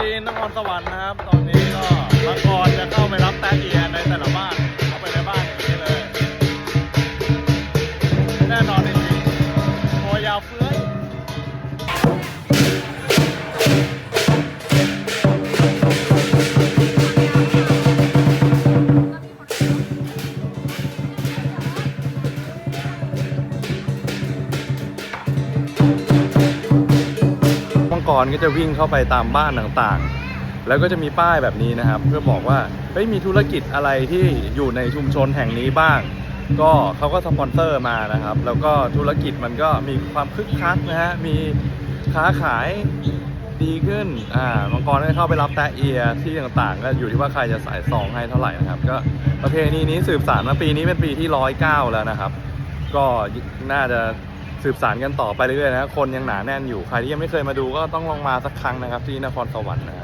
จีนนครสวรรค์นะครับ ตอนนี้ก็รังกรจะเข้าไปรับแตะเอียในแต่ละบ้านเข้าไปใน รก็จะวิ่งเข้าไปตามบ้านต่างๆ แล้วก็จะมีป้ายแบบนี้นะครับ เพื่อบอกว่าเฮ้ยมีธุรกิจอะไรที่อยู่ในชุมชนแห่งนี้บ้าง ก็เขาก็สปอนเซอร์มานะครับ แล้วก็ธุรกิจมันก็มีความคึกคักนะฮะมีค้าขายดีขึ้น อ่า มังกรก็เข้าไปรับแตะเอียที่ต่างๆ ก็อยู่ที่ว่าใครจะใส่ซองให้เท่าไหร่นะครับ ก็ประเพณีนี้สืบสานมาปีนี้เป็นปีที่ร้อยเก้าแล้วนะครับ ก็น่าจะ สืบสารกันต่อไปเรื่อยๆนะครับคนยังหนาแน่นอยู่ใครที่ยังไม่เคยมาดูก็ต้องลองมาสักครั้งนะครับที่นครสวรรค์นะครับ